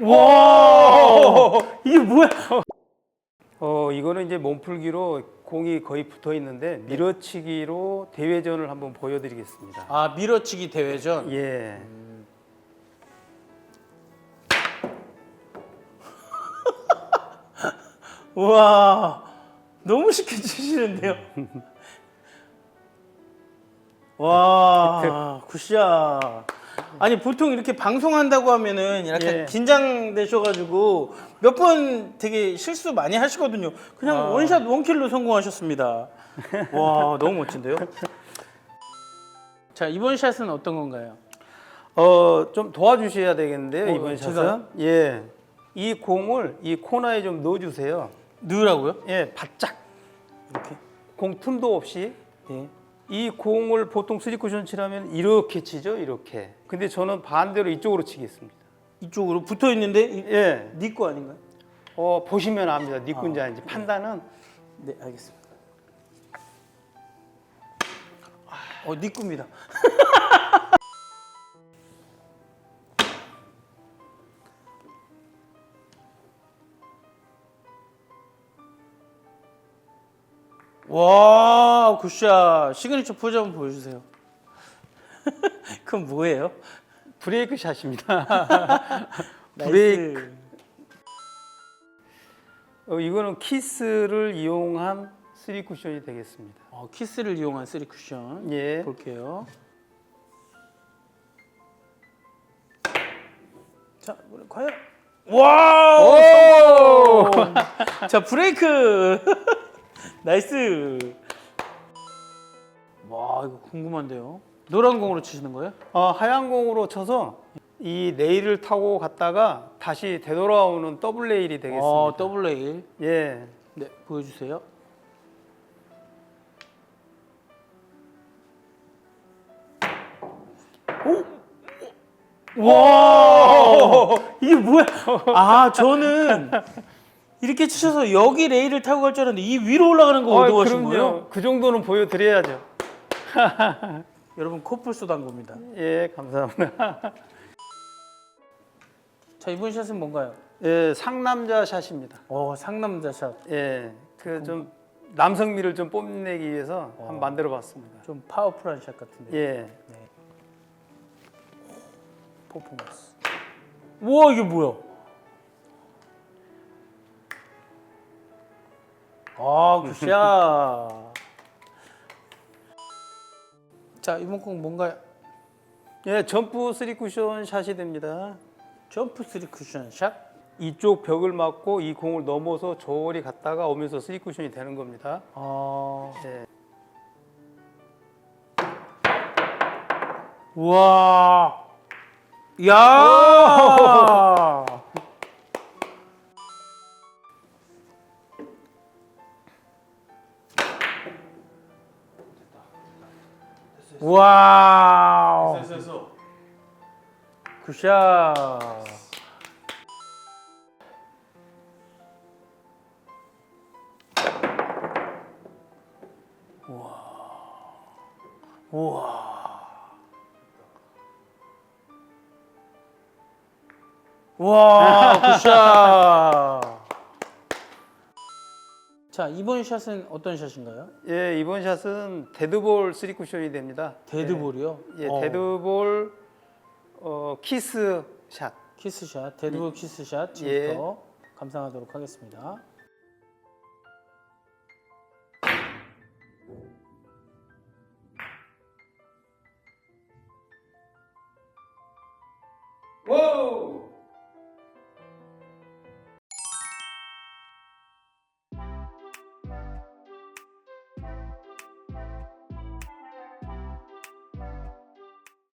와 이게 뭐야? 어 이거는 이제 몸풀기로 공이 거의 붙어 있는데 밀어치기로 대회전을 한번 보여드리겠습니다. 아 밀어치기 대회전. 예. 우와 너무 쉽게 치시는데요. 와 굿샷. 아니 보통 이렇게 방송한다고 하면은 이렇게 예. 긴장되셔가지고 몇 번 되게 실수 많이 하시거든요. 그냥 아. 원샷 원킬로 성공하셨습니다. 와 너무 멋진데요. 자 이번 샷은 어떤 건가요? 어 좀 도와주셔야 되겠는데요 어, 이번 샷은. 제가요? 예. 이 공을 이 코너에 좀 넣어주세요. 넣으라고요? 예, 바짝 이렇게. 공 틈도 없이 예. 이 공을 보통 쓰리 쿠션 치라면 이렇게 치죠, 이렇게. 근데 저는 반대로 이쪽으로 치겠습니다. 이쪽으로 붙어 있는데 이- 예. 니거 아닌가요? 어 보시면 압니다. 네 아, 아닌지 판단은 네, 알겠습니다. 어, 니 꿈이다. 와, 굿샷. 시그니처 포즈 한번 보여주세요. 그건 뭐예요? 브레이크 샷입니다. 브레이크. 어, 이거는 키스를 이용한 쓰리 쿠션이 되겠습니다. 어, 키스를 이용한 쓰리 쿠션. 예. 볼게요. 자, 과연 와우! 성공! 자, 브레이크. 나이스. 와, 이거 궁금한데요. 노란 공으로 치시는 거예요? 어, 하얀 공으로 쳐서 이 레일을 타고 갔다가 다시 되돌아오는 더블 레일이 되겠습니다. 어, 더블 레일. 예. 네, 보여주세요. 와! 이게 뭐야? 아, 저는 이렇게 치셔서 여기 레일을 타고 갈 줄 알았는데 이 위로 올라가는 거 어, 얻어가신 그럼요. 거예요? 그 정도는 보여드려야죠. 여러분 코뿔소 당구입니다. 예, 감사합니다. 자, 이번 샷은 뭔가요? 예, 상남자 샷입니다. 어, 상남자 샷. 예, 그 좀 남성미를 좀 뽐내기 위해서 한번 만들어봤습니다. 좀 파워풀한 샷 같은데. 예. 퍼포먼스. 우와, 이게 뭐야? 아, 굿샷. 자, 이번 공 뭔가요? 예, 점프 쓰리 쿠션 샷이 됩니다. 점프 쓰리 쿠션 샷. 이쪽 벽을 맞고 이 공을 넘어서 저리 갔다가 오면서 쓰리 쿠션이 되는 겁니다. 아, 예. 우와. 야! 와우. 굿샷. 와, 굿샷. 자, 이번 샷은 어떤 샷인가요? 예, 이번 샷은 데드볼 쓰리 쿠션이 됩니다. 데드볼이요? 예, 어, 데드볼 어, 키스 샷. 키스샷, 데드볼 키스샷 예. 지금부터 감상하도록 하겠습니다.